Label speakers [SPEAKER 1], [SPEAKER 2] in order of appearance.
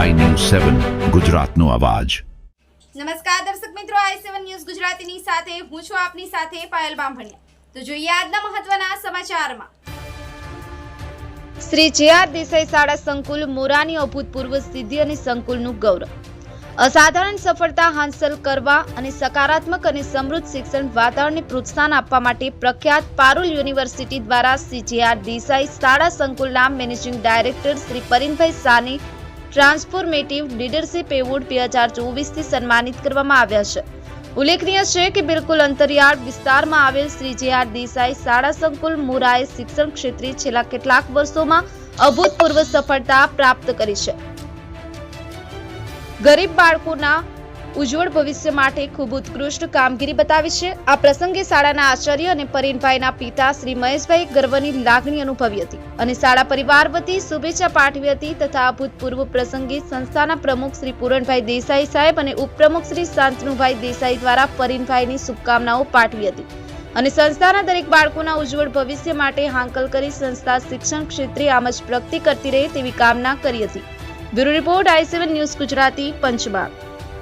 [SPEAKER 1] સેવન ગુજરાતનો અવાજ.
[SPEAKER 2] નમસ્કાર દર્શક મિત્રો આઈ સેવન ન્યૂઝ ગુજરાતીની સાથે હું છું આપની સાથે પાયલ બામભણિયા. તો જોઈએ આજના મહત્વના સમાચારમાં.
[SPEAKER 3] શ્રી જે આર દેસાઈ શાળા સંકુલ મોરાની અભૂતપૂર્વ સિદ્ધિ અને સંકુલનું ગૌરવ. અસાધારણ સફળતા હાંસલ કરવા અને સકારાત્મક અને સમૃદ્ધ શિક્ષણ વાતાવરણને પ્રોત્સાહન આપવા માટે પ્રખ્યાત પારુલ યુનિવર્સિટી દ્વારા શ્રી જે આર દેસાઈ શાળા સંકુલના મેનેજિંગ ડાયરેક્ટર શ્રી પરિનભાઈ શાહને ટ્રાન્સફોર્મેટિવ લીડરશીપ એવોર્ડ બે હજાર ચોવીસથી સન્માનિત કરવામાં આવ્યા છે. ઉલ્લેખનીય છે કે બિલકુલ અંતરિયાળ વિસ્તારમાં આવેલ શ્રી જે આર દેસાઈ શાળા સંકુલ મુરાએ શિક્ષણ ક્ષેત્રે છેલ્લા કેટલાક વર્ષોમાં અભૂતપૂર્વ સફળતા પ્રાપ્ત કરી છે. ગરીબ બાળકોના ઉજ્જવળ ભવિષ્ય માટે ખૂબ ઉત્કૃષ્ટ કામગીરી બતાવી છે. આ પ્રસંગે શાળાના આચાર્ય અને પરીણભાઈના પિતા શ્રી મહેશભાઈ ગર્વની લાગણી અનુભવી હતી અને શાળા પરિવાર વતી શુભેચ્છા પાઠવી હતી તથા અભૂતપૂર્વ પ્રસંગે સંસ્થાના પ્રમુખ શ્રી પૂરણભાઈ દેસાઈ સાહેબ અને ઉપપ્રમુખ શ્રી શાંતનુભાઈ દેસાઈ દ્વારા પરીણભાઈની શુભકામનાઓ પાઠવી હતી. અને સંસ્થાના દરેક બાળકોના ઉજ્જવળ ભવિષ્ય માટે હાંકલ કરી સંસ્થા શિક્ષણ ક્ષેત્રે આમ જ પ્રગતિ કરતી રહે તેવી કામના કરી હતી. Bureau report I news Gujarati Panchmahal.